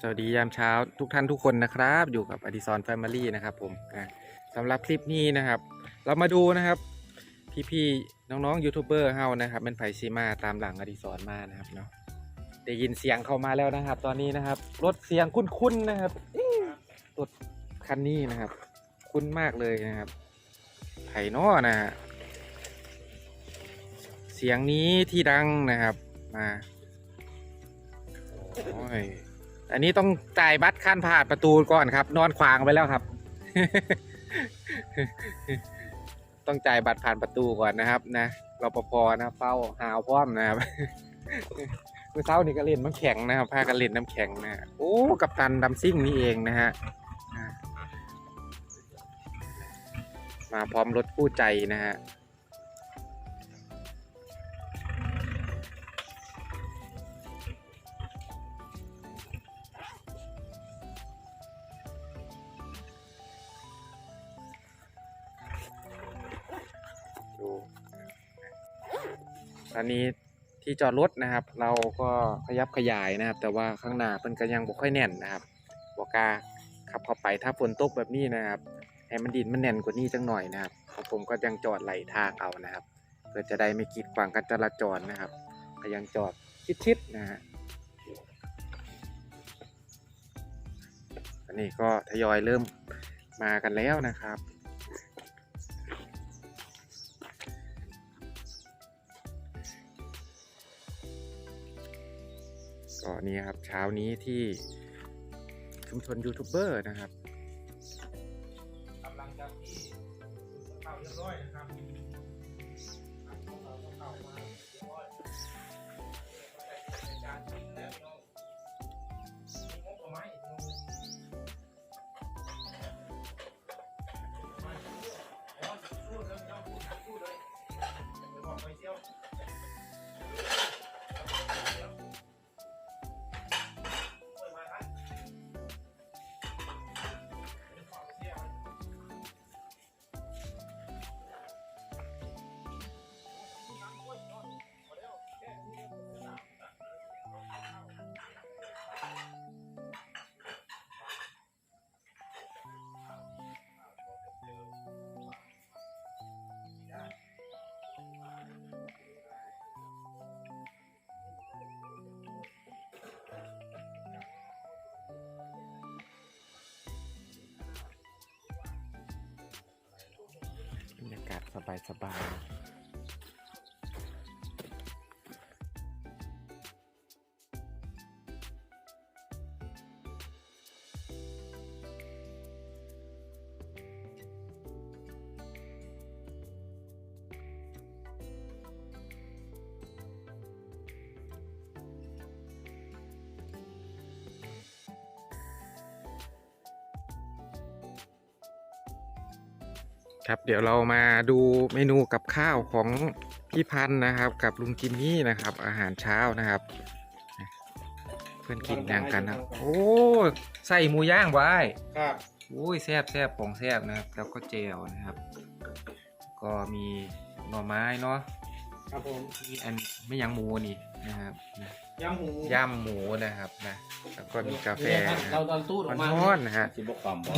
สวัสดียามเช้าทุกท่านทุกคนนะครับ อยู่กับอดิซอนแฟมิลี่นะครับผมสำหรับคลิปนี้นะครับ เรามาดูนะครับพี่ๆน้องๆยูทูบเบอร์เฮานะครับเป็นไผ่ซีมาตามหลังอดิซอนมานะครับเนาะได้ยินเสียงเข้ามาแล้วนะครับ ตอนนี้นะครับรถเสียงคุ้นๆนะครับรถคันนี้นะครับ คุ้นมากเลยนะครับไผ่นอนะฮะเสียงนี้ที่ดังนะครับมาโอ้ย อันนี้ต้องจ่ายบัตรขั้นผ่านประตูก่อนครับ นอนขวางไปแล้วครับ ต้องจ่ายบัตรผ่านประตูก่อนนะครับ นะรปภนะเฝ้าหาวพร้อมนะครับเมื่อเช้านี่ก็เล่นน้ำแข็งนะครับพากันเล่นน้ำแข็งนะโอ้กับตันดำซิ่งนี่เองนะฮะมาพร้อมรถคู่ใจนะฮะ อนนี้ที่จอดรถนะครับ เราก็ขยับขยายนะครับ แต่ว่าข้างหน้ามันก็ยังบ่ค่อยแน่นนะครับบอกกล้าขับเข้าไปถ้าฝนตกแบบนี้นะครับให้มันดินมันแน่นกว่านี้จังหน่อยนะครับผมก็ยังจอดไหลทางเอานะครับเพื่อจะได้ไม่กีดขวางการจราจรนะครับก็ยังจอดชิดๆนะฮะอันนี้ก็ทยอยเริ่มมากันแล้วนะครับ ก็นี่ครับเช้านี้ที่ชุมชนยูทูบเบอร์นะครับ สบาย ครับเดี๋ยวเรามาดูเมนูกับข้าวของพี่พันธ์นะครับ กับลุงจิมมี่นะครับ อาหารเช้านะครับ เพื่อนกินอย่างกันนะโอ้ใส่หมูย่างไว้ครับอุ้ยแซ่บแซ่บของแซ่บนะครับ แล้วก็เจลนะครับ ก็มีหน่อไม้เนาะครับผมมีอันไม่ยังหมูนี่นะครับนะ ยำหมูย่ำหมูนะครับนะ แล้วก็มีกาแฟเนี่ยนะคเรารับตอนตู้ออกมาร้อนๆนะฮะ สิบกความบ่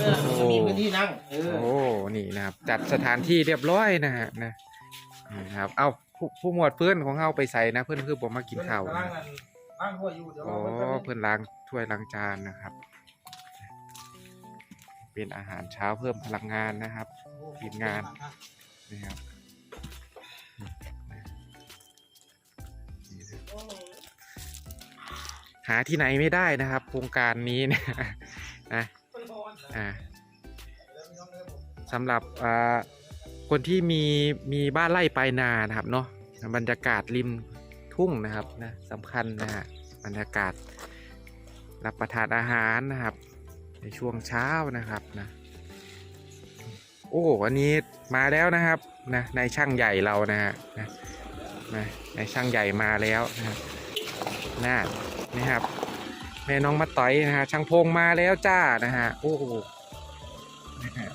เออมันจะมีพื้นที่นั่งเออ โอ้ นี่นะครับ จัดสถานที่เรียบร้อยนะฮะนะนะครับ เอาผู้ผู้หมวดเพื่อนของเฮาไปใส่นะ เพื่อนคือผมมากินข้าวล้านะงกันล้างหัวอยู่เดี๋ยวอ๋อเราไปเพื่อนล้างถ้วยล้างจานนะครับ เป็นอาหารเช้าเพิ่มพลังงานนะครับ ทีมงานนี่ครับ หาที่ไหนไม่ได้นะครับ โครงการนี้นะนะสำหรับคนที่มีมีบ้านไร่ปลายนานะครับเนาะบรรยากาศริมทุ่งนะครับนะสำคัญนะฮะบรรยากาศรับประทานอาหารนะครับ ในช่วงเช้านะครับนะโอ้วันนี้มาแล้วนะครับนะในช่างใหญ่เรานะฮะนะนะในช่างใหญ่มาแล้วนะครับน่า นี่ครับ แม่น้องมาต่อยนะฮะช่างพงมาแล้วจ้านะฮะโอ้โหนะฮะ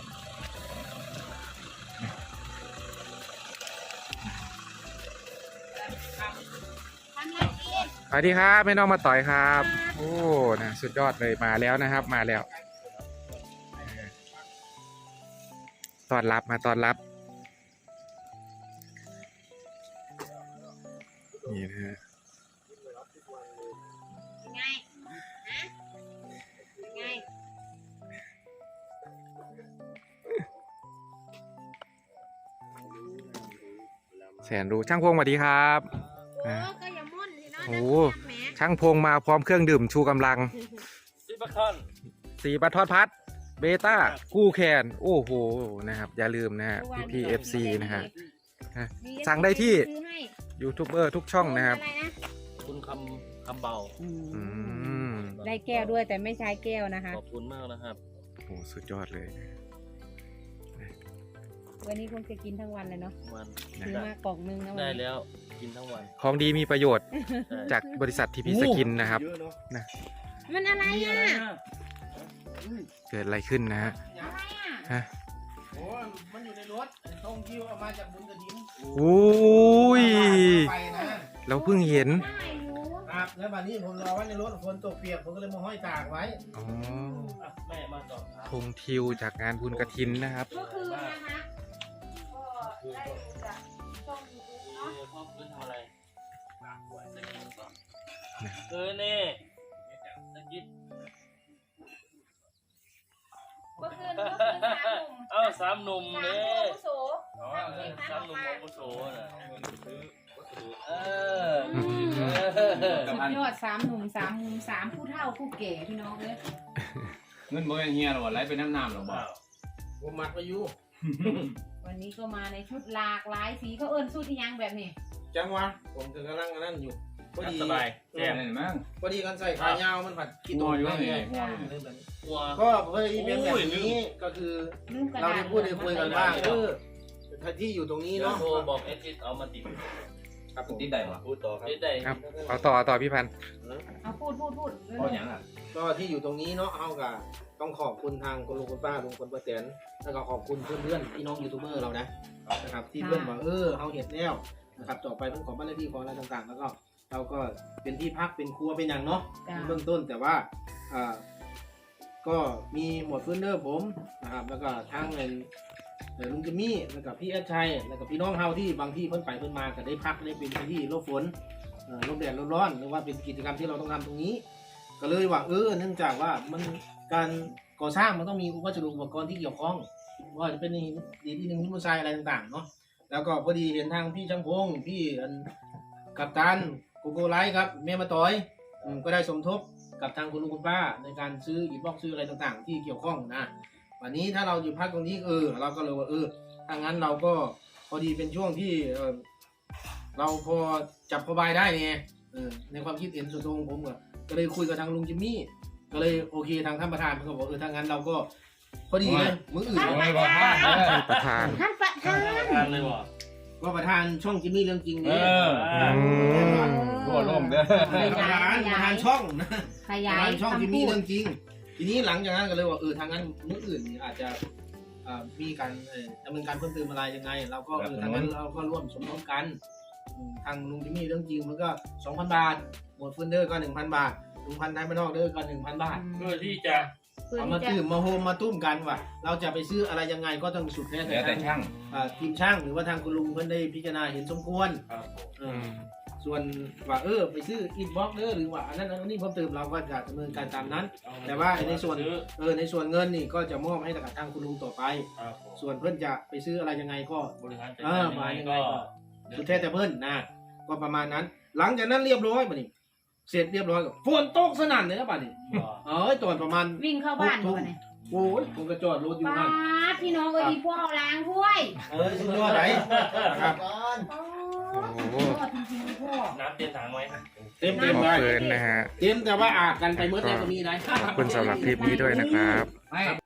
สวัสดีครับแม่น้องมาต่อยครับ โอ้นะสุดยอดเลยมาแล้วนะครับ มาแล้วต้อนรับมาต้อนรับนี่นะฮะ สนรู้ช่างพงสวัสดีครับโอ้ก็อย่ามุ่นสิเนาะโอ้นักแหมช่างพงมาพร้อมเครื่องดื่มชูกำลังซิบัคอนสีบัตทอดพัดเบต้ากู้แคนโอ้โหนะครับ อย่าลืมนะฮะพี่พีเอฟซีนะฮะฮะมีสั่งได้ที่ซื้อให้ยูทูบเบอร์ทุกช่องนะครับอะไรนะคุณคำคำเบาอืมได้แก้วด้วยแต่ไม่ใช้แก้วนะคะขอบคุณมากนะครับโอ้สุดยอดเลย วันนี้คงจะกินทั้งวันเลยเนาะวันซื้อมากล่องนึงนะวันได้นี้แล้วกินทั้งวันของดีมีประโยชน์ใช่จากบริษัททีพีสกินนะครับ เยอะเนอะมันอะไรอะเกิดอะไรขึ้นนะฮะอะไรอะฮะโอ้ยมันอยู่ในรถตรงที่เอามาจากบุญกระดิ่งอุ้ยไปนะเราเพิ่งเห็นได้อยู่ครับแล้ววันนี้ผมรอไว้ในรถฝนตกเปียกผมก็เลยมาห้อยตากไว้อ๋ออะแม่มาต่อครับธงทิวจากงานบุญกระถินนะครับก็คือนะคะก็ ได้ดูจากช่องยูทูบเนาะพ่อคุณทำอะไรเออเน่ตะกี้เมื่อคืนเมื่อคืนสามหนุ่มเอ้าสามหนุ่มสามเน่หนุ่มอาวุโสอ๋อทำเพลงนั้นสาอมอกหนุ่มมาอาวุโสน่ะเอออืมเออสุดยอดสามหนุ่มสามมุมสามผู้เฒ่าผู้แก่พี่น้องเลยเงินบ่แม่นเฮียหรอวะไหลไปน้ำน้ำหรอบ่ผมมัดไว้อยู่ วันนี้ก็มาในชุดหลากหลายสีเขาเอิ้นชุดอีหยังแบบนี้จังหวะผมกำลังอันนั่นอยู่พอดีสบายแจ่มเลยมั้งพอดีกันใส่ขายาวมันผัดกี่ตัวงัวอยู่ได้นี่ไงจ้าตัวก็พอดีเป็นแบบนี้ก็คือลืมกระเราดาษได้พูดได้คุยกันบ้างเออที่อยู่ตรงนี้เดี๋ยวเนาะโทรบอกเอทิสเอามาติด ครับผมติดได้บ่พูดต่อครับติดได้ครับเอาต่อต่อพี่พันธุ์เอาพูดพูดพูดเร็วเพราะหยังอะก็ที่อยู่ตรงนี้เนาะเอากับต้องขอบคุณทางคุณลุงคุณป้าลุงคุณป้าแตนแล้วก็ขอบคุณเพื่อนๆพี่น้องยูทูบเบอร์เรานะนะครับ ที่เพื่อนบอกเออเอาเห็ดแล้วนะครับต่อไปเรื่องของบ้านเลขที่ของอะไรต่างๆ แล้วก็เราก็เป็นที่พักเป็นครัวเป็นอย่างเนาะ จ้าเบื้องต้นแต่ว่าอ่าก็มีหมวดฟื้นเดอร์ผมนะครับแล้วก็ทางเงิน เอ่ลุงจิมมี่แล้วก็พี่แอดชัยแล้วก็พี่น้องเฮาที่บางที่เพิ่นไปเพิ่นมาก็ได้พักได้เป็นพื้นที่หลบฝนเอ่อหลบแดดร้อนหรือว่าเป็นกิจกรรมที่เราต้องทำตรงนี้ ก็เลยว่าเออเนื่องจากว่ามันการก่อสร้างมันต้องมีวัสดุอุปกรณ์ที่เกี่ยวข้องว่าจะเป็นหินดีที่หนึ่งหินมูลทรายอะไรต่างๆเนาะแล้วก็พอดีเห็นทางพี่ช่างพงพี่อันกัปตันโกโกไลท์ครับเมียมาต่อยก็ได้สมทบกับทางคุณลุงคุณป้าในการซื้ออิฐบล็อกซื้ออะไรต่างๆ ที่เกี่ยวข้องนะ วันนี้ถ้าเราอยู่พักตรงนี้เออเราก็เลยว่าเออถ้างั้นเราก็พอดีเป็นช่วงที่เออเราพอจับพอบายได้ไงเออในความคิดเห็นส่วนตัวของผมก็ก็เลยคุยกับทางลุงจิมมี่ก็เลยโอเคทางท่านประธานเขาบอกเออถ้างั้นเราก็พอดีเลยมืออื่นท่านโอ้ยบ่พลาดเด้อท่านประธาน ท่านประธานทานเลยบ่ก็ประธานช่องจิมมี่เรื่องจริงเอนี่ออืมทั่วโลกเด้อ ประธานประธานช่องนะขยายร้านช่องที่คำมีพูดเรื่องจริง ทีนี้หลังจากนั้นก็เลยว่าเออทางนั้นมื้ออื่นนี่อาจจะเอ่อมีการเอ่อดำเนินการเพิ่มเติมอะไรยังไง เราก็เออทางนั้นเราก็ร่วมสมทบกันอืมทางลุงจิมมี่เรื่องจริงมันก็2,000บาทหมวดฟืนเดอร์ก็1,000บาทลุงพันธุ์ไทยมานอกเดอร์ก็1,000บาท เพื่อที่จะเพื่อเอาที่มาจะตื้มมาโฮมมาตุ้มกันว่ะ เราจะไปซื้ออะไรยังไงก็ต้องสุดแท้เหลืแต่อแต่ทางช่าง อ่าทีมช่างหรือว่าทางคุณลุงเพิ่นได้พิจารณาเห็นสมควรครับผมเออือม ส่วนว่าเออไปซื้ออินบ็อกเดอร์หรือว่าอันนั้นอันนี้เพิ่มเติมเราก็จะดำเนินการตามนั้น แต่ว่าในส่วนซื้อเออในส่วนเงินนี่ก็จะมอบให้กับทางคุณลุงต่อไป ครับผมส่วนเพื่อนจะไปซื้ออะไรยังไงก็ บริหารจัดเอการอยังมาไงยังไงก็ก็สุดแท้แต่เพื่อนนะก็ประมาณนั้น หลังจากนั้นเรียบร้อยป่ะนี่เสร็จเรียบร้อยก็ฝนตกสนั่นเลยนะป่ะนี่บ่เออตอนประมาณวิ่งเข้าบ้านดูกันเนี่ยโอ้ยผมก็จอดรถอยู่ป้านั่น ดพี่น้องเอ้ยพวกเอาล้างถ้วย เออสุดยอดไหนครับโอ้โอ้ โหสุดยอดจริงๆพ่อน้ำเต็มถังไว้เต็มหเต็มมอเลยเฟิร์นนะฮะ เต็มแต่ว่าอากันไปเมื่อแล้วก็มีได้ขอบคุณสำหรับคลิปนี้ด้วยนะครับ ไม่